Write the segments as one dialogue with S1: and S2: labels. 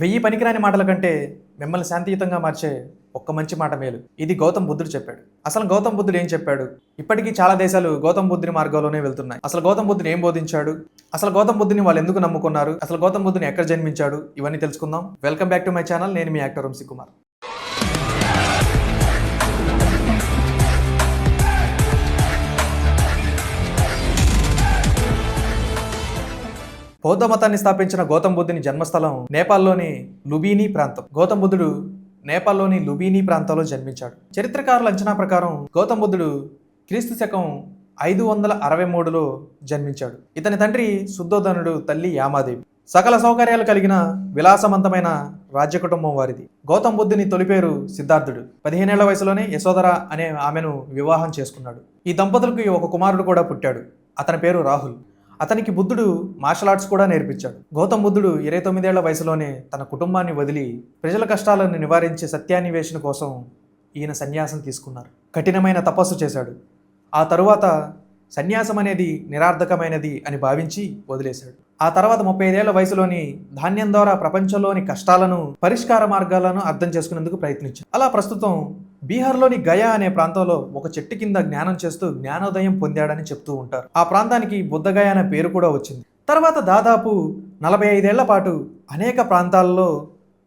S1: వెయ్యి పనికిరాని మాటల కంటే మిమ్మల్ని శాంతియుతంగా మార్చే ఒక్క మంచి మాట మేలు. ఇది గౌతమ్ బుద్ధుడు చెప్పాడు. అసలు గౌతమ్ బుద్ధుడు ఏం చెప్పాడు? ఇప్పటికీ చాలా దేశాలు గౌతమ్ బుద్ధుని మార్గంలోనే వెళ్తున్నాయి. అసలు గౌతమ్ బుద్ధుని ఏం బోధించాడు? అసలు గౌతమ్ బుద్ధుని వాళ్ళు ఎందుకు నమ్ముకున్నారు? అసలు గౌతమ్ బుద్ధుని ఎక్కడ జన్మించాడు? ఇవన్నీ తెలుసుకుందాం. Welcome back to my channel. నేను మీ యాక్టర్ వంశీ కుమార్. బౌద్ధ మతాన్ని స్థాపించిన గౌతమ్ బుద్ధుని జన్మస్థలం నేపాల్లోని లుబీని ప్రాంతం. గౌతమ్ బుద్ధుడు నేపాల్లోని లుబీని ప్రాంతంలో జన్మించాడు. చరిత్రకారుల అంచనా ప్రకారం గౌతమ్ బుద్ధుడు క్రీస్తు శకం ఐదు వందల అరవై మూడులో జన్మించాడు. ఇతని తండ్రి శుద్ధోధనుడు తల్లి యామాదేవి. సకల సౌకర్యాలు కలిగిన విలాసవంతమైన రాజ్య కుటుంబం వారిది. గౌతమ్ బుద్ధుని తొలి పేరు సిద్ధార్థుడు. పదిహేనేళ్ళ వయసులోనే యశోధర అనే ఆమెను వివాహం చేసుకున్నాడు. ఈ దంపతులకు ఒక కుమారుడు కూడా పుట్టాడు. అతని పేరు రాహుల్. అతనికి బుద్ధుడు మార్షల్ ఆర్ట్స్ కూడా నేర్పించాడు. గౌతమ్ బుద్ధుడు ఇరవై తొమ్మిదేళ్ళ వయసులోనే తన కుటుంబాన్ని వదిలి ప్రజల కష్టాలను నివారించే సత్యాన్వేషణ కోసం ఈయన సన్యాసం తీసుకున్నారు. కఠినమైన తపస్సు చేశాడు. ఆ తరువాత సన్యాసం అనేది నిరార్థకమైనది అని భావించి వదిలేశాడు. ఆ తర్వాత ముప్పై ఐదేళ్ళ వయసులోని ధాన్యం ద్వారా ప్రపంచంలోని కష్టాలను పరిష్కార మార్గాలను అర్థం చేసుకునేందుకు ప్రయత్నించాడు. అలా ప్రస్తుతం బీహార్లోని గయా అనే ప్రాంతంలో ఒక చెట్టు కింద జ్ఞానం చేస్తూ జ్ఞానోదయం పొందాడని చెప్తూ ఉంటారు. ఆ ప్రాంతానికి బుద్ధగయ అనే పేరు కూడా వచ్చింది. తర్వాత దాదాపు నలభై ఐదేళ్ళ పాటు అనేక ప్రాంతాల్లో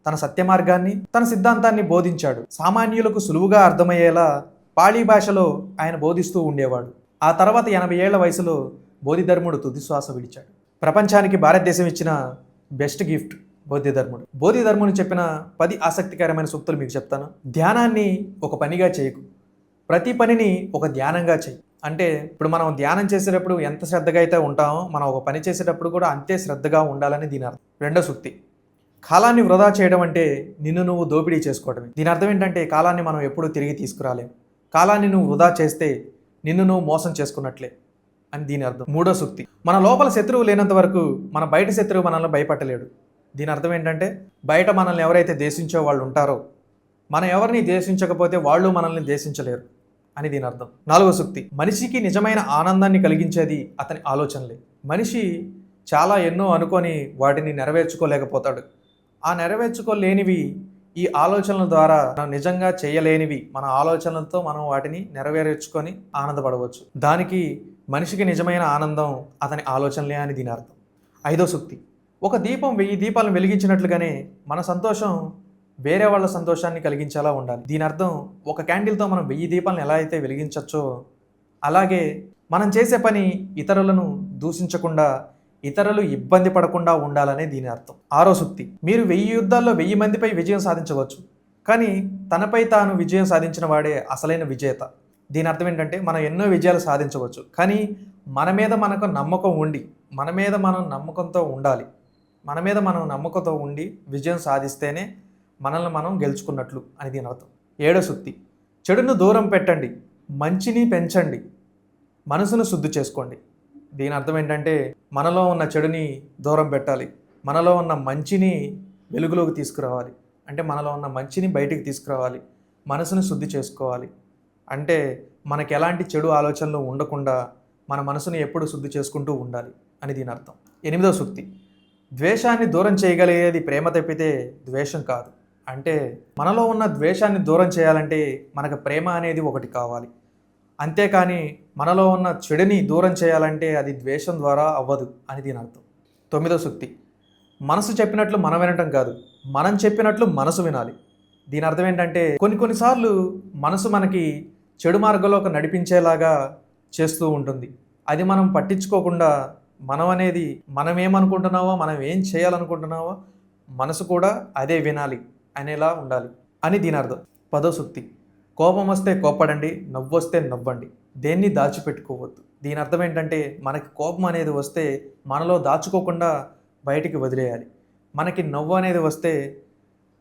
S1: తన సత్యమార్గాన్ని తన సిద్ధాంతాన్ని బోధించాడు. సామాన్యులకు సులువుగా అర్థమయ్యేలా పాళీ భాషలో ఆయన బోధిస్తూ ఉండేవాడు. ఆ తర్వాత ఎనభై ఏళ్ళ వయసులో బోధిధర్ముడు తుదిశ్వాస విడిచాడు. ప్రపంచానికి భారతదేశం ఇచ్చిన బెస్ట్ గిఫ్ట్ బోధిధర్ముడు. బోధిధర్ముని చెప్పిన పది ఆసక్తికరమైన సూక్తులు మీకు చెప్తాను. ధ్యానాన్ని ఒక పనిగా చేయకు. ప్రతి పనిని ఒక ధ్యానంగా చేయి. అంటే ఇప్పుడు మనం ధ్యానం చేసేటప్పుడు ఎంత శ్రద్ధగా అయితే ఉంటామో మనం ఒక పని చేసేటప్పుడు కూడా అంతే శ్రద్ధగా ఉండాలని దీని అర్థం. రెండో సూక్తి. కాలాన్ని వృధా చేయడం అంటే నిన్ను నువ్వు దోపిడీ చేసుకోవడమే. దీని అర్థం ఏంటంటే కాలాన్ని మనం ఎప్పుడూ తిరిగి తీసుకురాలేం. కాలాన్ని నువ్వు వృధా చేస్తే నిన్ను నువ్వు మోసం చేసుకున్నట్లే అని దీని అర్థం. మూడో సూక్తి. మన లోపల శత్రువు లేనంత వరకు మన బయట శత్రువు మనల్ని భయపట్టలేడు. దీని అర్థం ఏంటంటే బయట మనల్ని ఎవరైతే దేశించే వాళ్ళు ఉంటారో మనం ఎవరిని దేశించకపోతే వాళ్ళు మనల్ని దేశించలేరు అని దీని అర్థం. నాలుగో సూక్తి మనిషికి నిజమైన ఆనందాన్ని కలిగించేది అతని ఆలోచనలే. మనిషి చాలా ఎన్నో అనుకొని వాటిని నెరవేర్చుకోలేకపోతాడు. ఆ నెరవేర్చుకోలేనివి ఈ ఆలోచనల ద్వారా మనం నిజంగా చేయలేనివి మన ఆలోచనలతో మనం వాటిని నెరవేర్చుకొని ఆనందపడవచ్చు. దానికి మనిషికి నిజమైన ఆనందం అతని ఆలోచనలే అని దీని అర్థం. ఐదో సూక్తి ఒక దీపం వెయ్యి దీపాలను వెలిగించినట్లుగానే మన సంతోషం వేరే వాళ్ళ సంతోషాన్ని కలిగించేలా ఉండాలి. దీని అర్థం ఒక క్యాండిల్తో మనం వెయ్యి దీపాలను ఎలా అయితే వెలిగించవచ్చో అలాగే మనం చేసే పని ఇతరులను దూషించకుండా ఇతరులు ఇబ్బంది పడకుండా ఉండాలనే దీని అర్థం. ఆరో సూక్తి మీరు వెయ్యి యుద్ధాల్లో వెయ్యి మందిపై విజయం సాధించవచ్చు కానీ తనపై తాను విజయం సాధించిన వాడే అసలైన విజేత. దీని అర్థం ఏంటంటే మనం ఎన్నో విజయాలు సాధించవచ్చు కానీ మన మీద మనకు నమ్మకం ఉండి మన మీద మనం నమ్మకంతో ఉండాలి. మన మీద మనం నమ్మకంతో ఉండి విజయం సాధిస్తేనే మనల్ని మనం గెలుచుకున్నట్లు అని దీని అర్థం. ఏడో సుత్తి చెడును దూరం పెట్టండి మంచిని పెంచండి మనసును శుద్ధి చేసుకోండి. దీని అర్థం ఏంటంటే మనలో ఉన్న చెడుని దూరం పెట్టాలి మనలో ఉన్న మంచిని వెలుగులోకి తీసుకురావాలి. అంటే మనలో ఉన్న మంచిని బయటికి తీసుకురావాలి మనసును శుద్ధి చేసుకోవాలి. అంటే మనకు ఎలాంటి చెడు ఆలోచనలు ఉండకుండా మన మనసును ఎప్పుడు శుద్ధి చేసుకుంటూ ఉండాలి అని దీని అర్థం. ఎనిమిదో సూక్తి ద్వేషాన్ని దూరం చేయగలిగేది ప్రేమ తప్పితే ద్వేషం కాదు. అంటే మనలో ఉన్న ద్వేషాన్ని దూరం చేయాలంటే మనకు ప్రేమ అనేది ఒకటి కావాలి. అంతేకాని మనలో ఉన్న చెడుని దూరం చేయాలంటే అది ద్వేషం ద్వారా అవ్వదు అని దీని అర్థం. తొమ్మిదో సూక్తి మనసు చెప్పినట్లు మనం వినటం కాదు మనం చెప్పినట్లు మనసు వినాలి. దీని అర్థం ఏంటంటే కొన్ని కొన్నిసార్లు మనసు మనకి చెడు మార్గంలోకి నడిపించేలాగా చేస్తూ ఉంటుంది. అది మనం పట్టించుకోకుండా మనం అనేది మనం ఏమనుకుంటున్నావో మనం ఏం చేయాలనుకుంటున్నావో మనసు కూడా అదే వినాలి అనేలా ఉండాలి అని దీని అర్థం. పదో సూక్తి కోపం వస్తే కోపడండి నవ్వు వస్తే నవ్వండి. దేన్ని దాచిపెట్టుకోవద్దు. దీని అర్థం ఏంటంటే మనకి కోపం అనేది వస్తే మనలో దాచుకోకుండా బయటికి వదిలేయాలి. మనకి నవ్వు అనేది వస్తే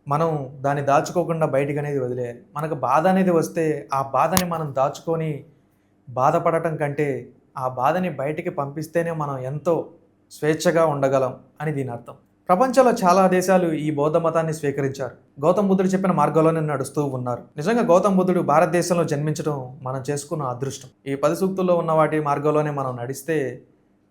S1: మనం దాన్ని దాచుకోకుండా బయటికి అనేది వదిలేయాలి. మనకు బాధ అనేది వస్తే ఆ బాధని మనం దాచుకొని బాధపడటం కంటే ఆ బాధని బయటికి పంపిస్తేనే మనం ఎంతో స్వేచ్ఛగా ఉండగలం అని దీని అర్థం. ప్రపంచంలో చాలా దేశాలు ఈ బౌద్ధ మతాన్ని స్వీకరించారు. గౌతమ్ బుద్ధుడు చెప్పిన మార్గంలోనే నడుస్తూ ఉన్నారు. నిజంగా గౌతమ్ బుద్ధుడు భారతదేశంలో జన్మించడం మనం చేసుకున్న అదృష్టం. ఈ పది సూక్తుల్లో ఉన్న వాటి మార్గంలోనే మనం నడిస్తే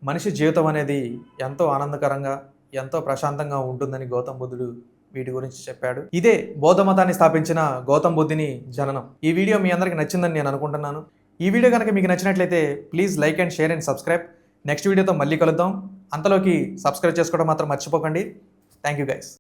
S1: మనిషి జీవితం అనేది ఎంతో ఆనందకరంగా ఎంతో ప్రశాంతంగా ఉంటుందని గౌతమ్ బుద్ధుడు వీటి గురించి చెప్పాడు. ఇదే బౌద్ధ మతాన్ని స్థాపించిన గౌతమ్ బుద్ధుని జననం. ఈ వీడియో మీ అందరికి నచ్చిందని నేను అనుకుంటున్నాను. ఈ వీడియో కనుక మీకు నచ్చినట్లయితే please like and share and subscribe. Next వీడియోతో మళ్ళీ కలుద్దాం. అంతలోకి సబ్స్క్రైబ్ చేసుకోవడం మాత్రం మర్చిపోకండి. Thank you guys